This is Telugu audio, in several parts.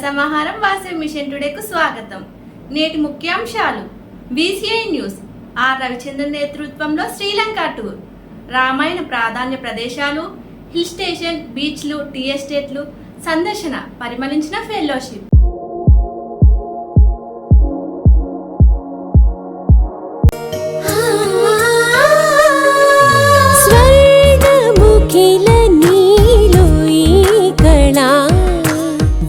సమాహారం వాసవి మిషన్ టుడేకు స్వాగతం. నేటి ముఖ్యాంశాలు. BCI news. ఆర్. రవిచంద్రన్ నేతృత్వంలో శ్రీలంక టూర్. రామాయణ ప్రాధాన్య ప్రదేశాలు హిల్ స్టేషన్ బీచ్లు టీ ఎస్టేట్లు సందర్శన పరిమళించిన ఫెలోషిప్.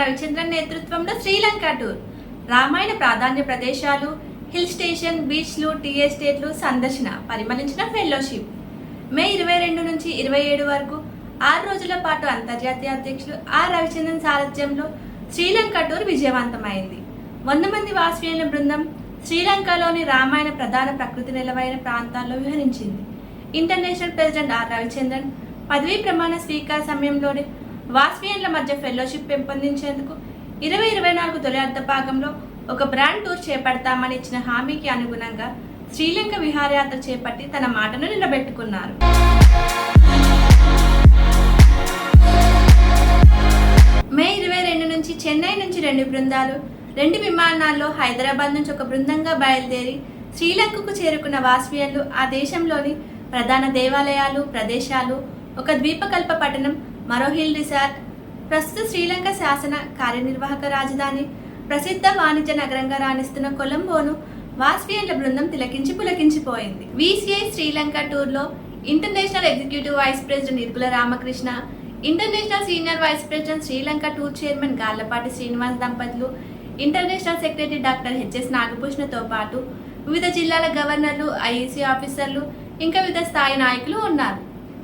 రవిచంద్రన్ నేతృత్వంలో శ్రీలంక టూర్. రామాయణ ప్రాధాన్య ప్రదేశాలు హిల్ స్టేషన్ బీచ్లు టీ ఎస్టేట్లు సందర్శన పరిమళించిన ఫెలోషిప్. మే ఇరవై రెండు నుంచి ఇరవై ఏడు వరకు ఆరు రోజుల పాటు అంతర్జాతీయ అధ్యక్షులు ఆర్ రవిచంద్రన్ సారథ్యంలో శ్రీలంక టూర్ విజయవంతమైంది. వంద మంది వాస్వీయుల బృందం శ్రీలంకలోని రామాయణ ప్రధాన ప్రకృతి నిలవైన ప్రాంతాల్లో విహరించింది. ఇంటర్నేషనల్ ప్రెసిడెంట్ ఆర్ రవిచంద్రన్ పదవీ ప్రమాణ స్వీకార సమయంలోనే వాస్వియన్ల మధ్య ఫెలోషిప్ పెంపొందించేందుకు ఇరవై ఇరవై నాలుగు తొలి అర్ధ భాగంలో ఒక బ్రాండ్ టూర్ చేపడతామని ఇచ్చిన హామీకి అనుగుణంగా శ్రీలంక విహారయాత్ర చేపట్టి తన మాటను నిలబెట్టుకున్నారు. మే ఇరవై రెండు నుంచి చెన్నై నుంచి రెండు బృందాలు రెండు విమానాల్లో హైదరాబాద్ నుంచి ఒక బృందంగా బయలుదేరి శ్రీలంకకు చేరుకున్న వాస్వియన్లు ఆ దేశంలోని ప్రధాన దేవాలయాలు ప్రదేశాలు ఒక ద్వీపకల్ప పట్టణం మరో హిల్ రిసార్ట్. ప్రస్తుత శ్రీలంక శాసన కార్యనిర్వాహక రాజధాని. ప్రసిద్ధ వాణిజ్య నగరంగా రాణిస్తున్న కొలంబోను వాస్పియన్ల బృందం తిలకించి పులకించిపోయింది. వీసీఐ శ్రీలంక టూర్లో international executive vice president Irgula Ramakrishna international senior vice president Sri Lanka tour chairman Garlapati Srinivas దంపతులు ఇంటర్నేషనల్ సెక్రటరీ డాక్టర్ హెచ్ఎస్ నాగభూషణతో పాటు వివిధ జిల్లాల గవర్నర్లు ఐఈసీ ఆఫీసర్లు ఇంకా వివిధ స్థాయి నాయకులు ఉన్నారు.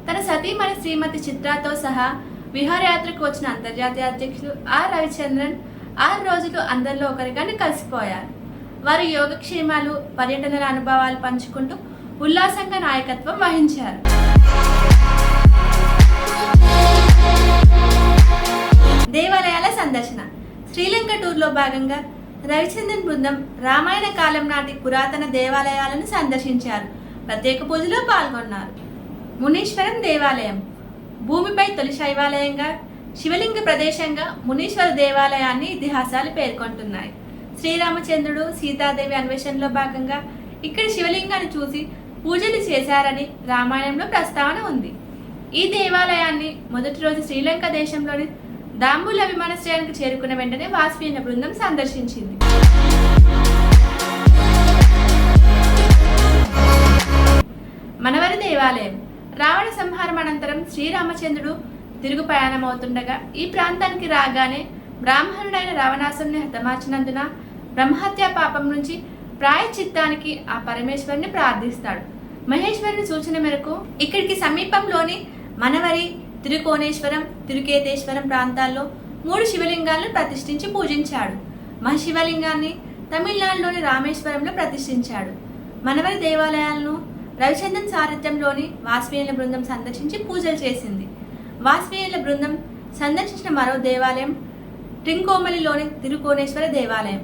తన సతీమణి శ్రీమతి చిత్రాతో సహా విహారయాత్రకు వచ్చిన అంతర్జాతీయ అధ్యక్షులు ఆర్ రవిచంద్రన్ ఆరు రోజులు అందరిలో ఒకరిగానే కలిసిపోయారు. వారు యోగక్షేమాలు పర్యటనల అనుభవాలు పంచుకుంటూ ఉల్లాసంగా నాయకత్వం వహించారు. దేవాలయాల సందర్శన. శ్రీలంక టూర్లో భాగంగా రవిచంద్రన్ బృందం రామాయణ కాలం నాటి పురాతన దేవాలయాలను సందర్శించారు. ప్రత్యేక పూజలో పాల్గొన్నారు. మునీశ్వరం దేవాలయం. భూమిపై తొలి శైవాలయంగా శివలింగ ప్రదేశంగా మునీశ్వర దేవాలయాన్ని ఇతిహాసాలు పేర్కొంటున్నాయి. శ్రీరామచంద్రుడు సీతాదేవి అన్వేషణలో భాగంగా ఇక్కడ శివలింగాన్ని చూసి పూజలు చేశారని రామాయణంలో ప్రస్తావన ఉంది. ఈ దేవాలయాన్ని మొదటి రోజు శ్రీలంక దేశంలోని దాంబుల విమానాశ్రయానికి చేరుకున్న వెంటనే వాస్పీన బృందం సందర్శించింది. మనవరి దేవాలయం. రావణ సంహారం అనంతరం శ్రీరామచంద్రుడు తిరుగు ప్రయాణమవుతుండగా ఈ ప్రాంతానికి రాగానే బ్రాహ్మణుడైన రావణాసుని హతమార్చినందున బ్రహ్మహత్య పాపం నుంచి ప్రాయచిత్తానికి ఆ పరమేశ్వరుని ప్రార్థిస్తాడు. మహేశ్వరుని సూచన మేరకు ఇక్కడికి సమీపంలోని మనవరి తిరుకోణేశ్వరం తిరుకేతేశ్వరం ప్రాంతాల్లో మూడు శివలింగాలను ప్రతిష్ఠించి పూజించాడు. మహాశివలింగాన్ని తమిళనాడులోని రామేశ్వరంలో ప్రతిష్ఠించాడు. మనవరి దేవాలయాలను రవిచంద్రన్ సారథ్యంలోని వాస్వేయుల బృందం సందర్శించి పూజలు చేసింది. వాస్వేయుల బృందం సందర్శించిన మరో దేవాలయం ట్రింకోమలిలోని తిరుకోణేశ్వర దేవాలయం.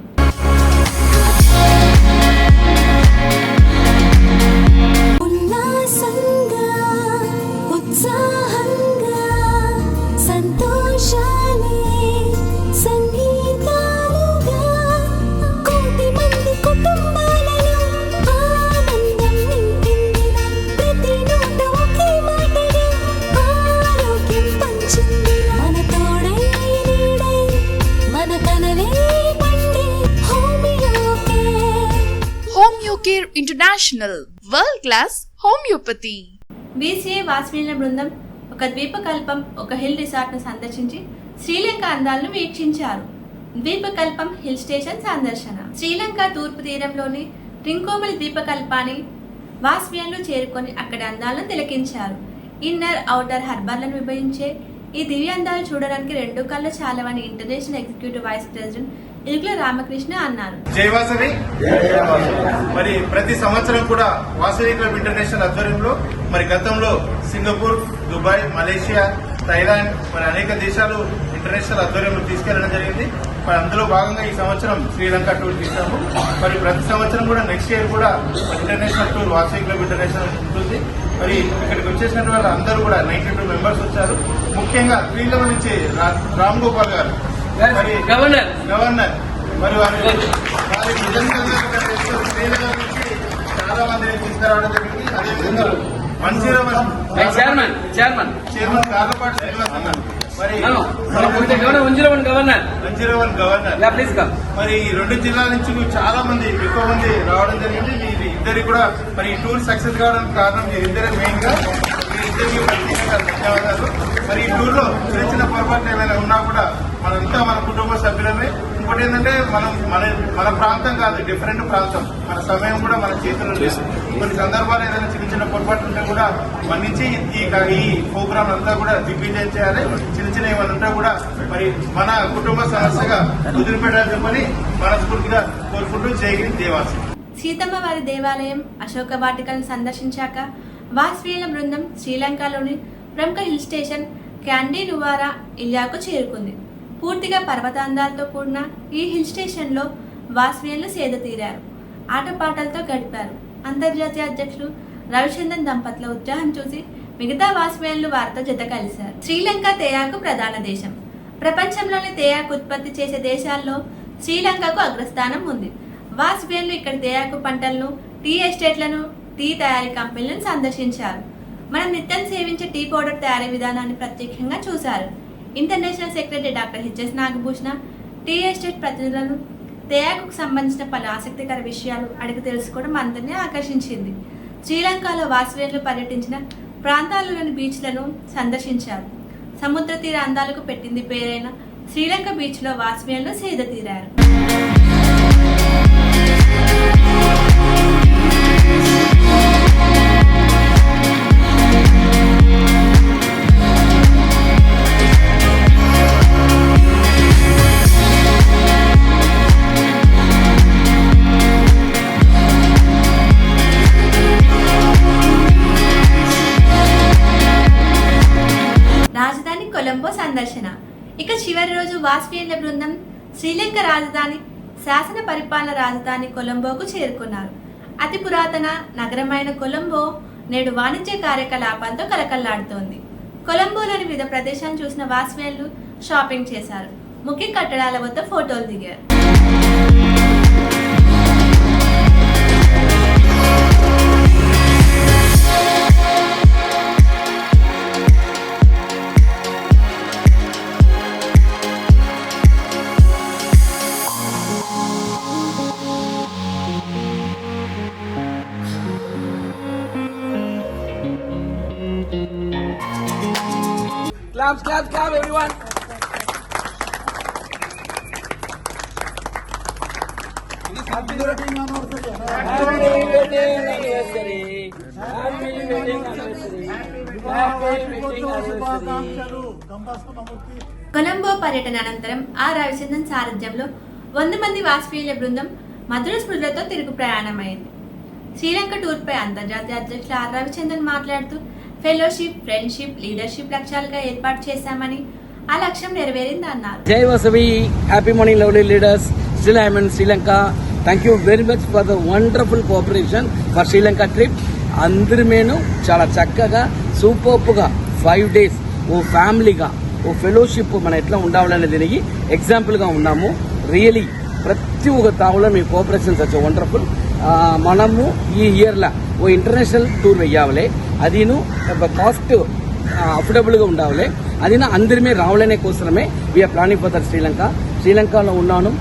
Care international world class homeopathy. BCA వాస్మీల బృందం ఒక ద్వీపకల్పం ఒక హిల్ రిసార్ట్ను సందర్శించి శ్రీలంక అందాలను వీక్షించారు. ద్వీపకల్పం హిల్ స్టేషన్ సందర్శన. శ్రీలంక తూర్పు తీరంలోని రింకోమల్ ద్వీపకల్పాన్ని వాస్మియన్లు చేరుకొని అక్కడి అందాలను తిలకించారు. ఇన్నర్ ఔటర్ హర్బర్లను విభజించే ఈ దివ్య అందాలు చూడడానికి రెండు కళ్ళు చాలవని international executive vice president Irukula Ramakrishna అన్నారు. జై వాసవి. మరి ప్రతి సంవత్సరం కూడా వాసవి క్లబ్ ఇంటర్నేషనల్ ఆధ్వర్యంలో మరి గతంలో సింగపూర్ దుబాయ్ మలేషియా థైలాండ్ మరి అనేక దేశాలు ఇంటర్నేషనల్ ఆధ్వర్యంలో తీసుకెళ్ళడం జరిగింది. మరి అందులో భాగంగా ఈ సంవత్సరం శ్రీలంక టూర్ తీసాము. మరి ప్రతి సంవత్సరం కూడా నెక్స్ట్ ఇయర్ కూడా international tour Vasavi club international ఉంటుంది. మరి ఇక్కడికి వచ్చేసినటువంటి వాళ్ళు అందరూ కూడా నైన్టీ టూ మెంబర్స్ వచ్చారు. ముఖ్యంగా శ్రీలంక నుంచి రా- రామ్ గోపాల్ గారు గవర్నర్. గవర్నర్. మరి వారి నుంచి చాలా మందిని తీసుకురావడం జరిగింది. అదేవిధంగా one chairman chairman. Chairman Karlapati Srinivas అన్నారు మరి గవర్నర్ గవర్నర్. ప్లీజ్ మరి ఈ రెండు జిల్లాల నుంచి చాలా మంది ఎక్కువ మంది రావడం జరిగింది. మీ ఇద్దరికి కూడా మరి ఈ టూర్ సక్సెస్ కావడానికి కారణం మీరిద్దరే మెయిన్గా. ప్రత్యేకంగా ధన్యవాదాలు. మరి ఈ టూర్లో చిన్న చిన్న పొరపాట్లు ఏమైనా ఉన్నా కూడా మనంతా మన కుటుంబ సభ్యులమే. ఇంకోటి ఏంటంటే మనం మన మన ప్రాంతం కాదు డిఫరెంట్ ప్రాంతం. మన సమయం కూడా మన చేతుల్లో లేదు. కొన్ని సందర్భాలు ఏదైనా చిన్న చిన్న పొరపాట్లు ఉంటే కూడా మన్నించి ఈ ఈ ప్రోగ్రామ్ అంతా కూడా దిగ్విజయం చేయాలి. చిన్న చిన్న ఏమైనా ఉంటే కూడా మరి మన కుటుంబ సమస్యగా వదిలిపెట్టాలని చెప్పని మనస్ఫూర్తిగా కోరుకుంటూ చేయగిరి దేవాసి సీతమ్మ వారి దేవాలయం అశోక వాటికలను సందర్శించాక వాస్వీయుల బృందం శ్రీలంకలోని ప్రముఖ హిల్ స్టేషన్ క్యాండీ నువారా ఇల్లాకు చేరుకుంది. పూర్తిగా పర్వతాందాలతో కూడిన ఈ హిల్ స్టేషన్లో వాస్వీయులు సేద తీరారు. ఆటపాటలతో గడిపారు. అంతర్జాతీయ అధ్యక్షులు రవిచంద్రన్ దంపతుల ఉత్సాహం చూసి మిగతా వాస్వేన్లు వారితో జత కలిశారు. శ్రీలంక తేయాకు ప్రధాన దేశం. ప్రపంచంలోని తేయాకు ఉత్పత్తి చేసే దేశాల్లో శ్రీలంకకు అగ్రస్థానం ఉంది. వాస్వేన్లు ఇక్కడ తేయాకు పంటలను టీ ఎస్టేట్లను టీ తయారీ కంపెనీలను సందర్శించారు. మనం నిత్యం సేవించే టీ పౌడర్ తయారీ విధానాన్ని ప్రత్యేకంగా చూశారు. International secretary doctor HS Nagabhushana tea estate ప్రతినిధులను తేయాకుకు సంబంధించిన పలు ఆసక్తికర విషయాలు అడిగి తెలుసుకోవడం అందరినీ ఆకర్షించింది. శ్రీలంకలో వాసువేన్లు పర్యటించిన ప్రాంతాలలోని బీచ్లను సందర్శించారు. సముద్ర తీర అందాలకు పెట్టింది పేరైన శ్రీలంక బీచ్లో వాసువేన్లు సేద తీరారు. సందర్శన. ఇక చివరి రోజు వాస్పియన్ల బృందం శ్రీలంక రాజధాని శాసన పరిపాలన రాజధాని కొలంబోకు చేరుకున్నారు. అతి పురాతన నగరమైన కొలంబో నేడు వాణిజ్య కార్యకలాపాలతో కలకల్లాడుతోంది. కొలంబోలోని వివిధ ప్రదేశాలు చూసిన వాస్వేళ్ళు షాపింగ్ చేశారు. ముఖ్య కట్టడాల వద్ద ఫోటోలు దిగారు. Claps claps clap everyone Colombo పర్యటన అనంతరం ఆ రవిచంద్రన్ సారథ్యంలో వంద మంది వాస్పీయుల బృందం మధుర స్మృతులతో తిరుగు ప్రయాణమైంది. శ్రీలంక టూర్పై అంతర్జాతీయ అధ్యక్షులు ఆర్ రవిచంద్రన్ మాట్లాడుతూ ఫెలోషిప్ ఫ్రెండ్షిప్ లీడర్షిప్ లక్ష్యాలుగా ఏర్పాటు చేశామని ఆ లక్ష్యం నెరవేరింది అన్నారు. జై Vasavi happy morning lovely leaders. Still I'm Sri Lanka. Thank you very much for the wonderful cooperation for Sri Lanka trip అందరి మేను చాలా చక్కగా సూపర్గా ఫైవ్ డేస్ ఓ ఫ్యామిలీగా ఓ ఫెలోషిప్ మనం ఎట్లా ఉండాలనే దీనికి ఎగ్జాంపుల్గా ఉన్నాము. రియలీ ప్రతి ఒక్క తావులో మీ కోఆపరేషన్ సచ్ వండర్ఫుల్ మనము ఈ ఇయర్లో ఓ ఇంటర్నేషనల్ టూర్ వెయ్యాలి. అదిను కాస్ట్ అఫోర్డబుల్గా ఉండాలి. అది నా రావాలనే కోసమే we're planning for that Sri Lanka. శ్రీలంకలో ఉన్నాను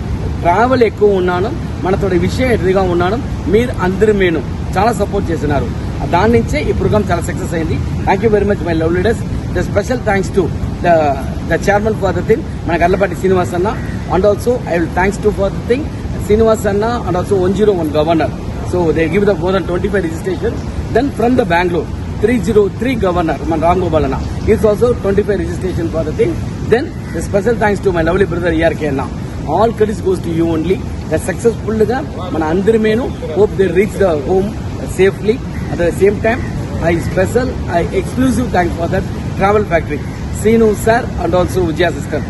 ట్రావెల్ ఎక్కువ ఉన్నాను మనతో విషయం ఎదురుగా ఉన్నాను మీరు అందరూ మేను చాలా సపోర్ట్ చేస్తున్నారు దాని నుంచే ఈ ప్రోగ్రామ్ చాలా సక్సెస్ అయింది. Thank you very much my love leaders the special thanks to the the chairman for the thing మన గల్లపాటి శ్రీనివాస్ అన్న. And also I will thanks to for the thing Srinivas అన్న and also one zero one governor so they give the more than twenty five registration then from the Bengaluru three zero three governor మన రామ్ గోపాల్ అన్న is also twenty five registration for the thing then the special thanks to my lovely brother ERK అన్న all credits goes to you only సక్సెస్ఫుల్గా మన అందరి మేను hope they reach the home safely at the same time I special I exclusive thanks for that travel factory Seenu sir and also Vijaya sister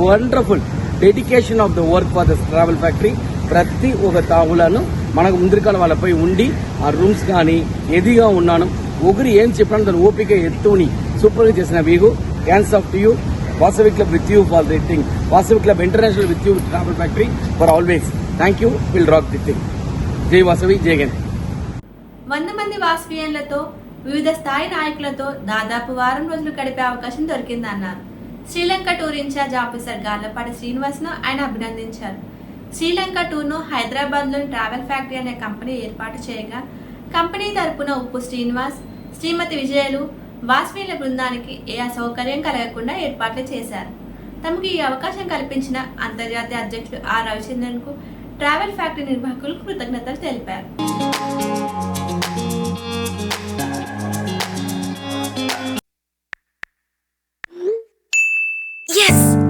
wonderful dedication of the work for the travel factory ప్రతి ఒక తావులను మనకు ముందరికాల వాళ్ళపై ఉండి ఆ రూమ్స్ కానీ ఎదిగా ఉన్నాను ముగ్గురు ఏం చెప్పినా దాని ఓపిక ఎత్తుని సూపర్గా చేసిన వీగు. Hands off to you Vasavi club with you for the thing Vasavi club international with you travel factory for always thank you will rock the thing జై వాసవి జై గన్ వంద మంది వాస్పియన్లతో వివిధ స్థాయి నాయకులతో దాదాపు వారం రోజులు గడిపే అవకాశం దొరికిందన్నారు. Sri Lanka tour incharge officer Galapati శ్రీనివాస్ను ఆయన అభినందించారు. శ్రీలంక టూర్ను హైదరాబాద్లోని ట్రావెల్ ఫ్యాక్టరీ అనే కంపెనీ ఏర్పాటు చేయగా కంపెనీ తరపున ఉప్పు శ్రీనివాస్ శ్రీమతి విజయలు వాస్మీల బృందానికి ఏ అసౌకర్యం కలగకుండా ఏర్పాట్లు చేశారు. తమకు ఈ అవకాశం కల్పించిన అంతర్జాతీయ అధ్యక్షుడు ఆర్ రవిచంద్రన్కు ట్రావెల్ ఫ్యాక్టరీ నిర్వాహకులు కృతజ్ఞతలు తెలిపారు.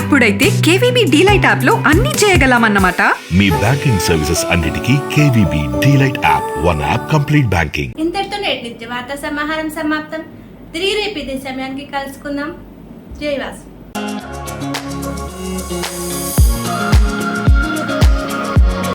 అప్పుడైతే కేవీబీ డీలైట్ యాప్లో అన్ని చేయగలమన్నమాట. మీ బ్యాంకింగ్ సర్వీసెస్ అన్నిటికీ KVB DLite app one app complete banking. ఇంతటితో నేటి నిత్య వార్తా సమాహారం సమాప్తం. తిరిగి రేపు ఇదే సమయానికి కలుసుకుందాం. జై వాసు.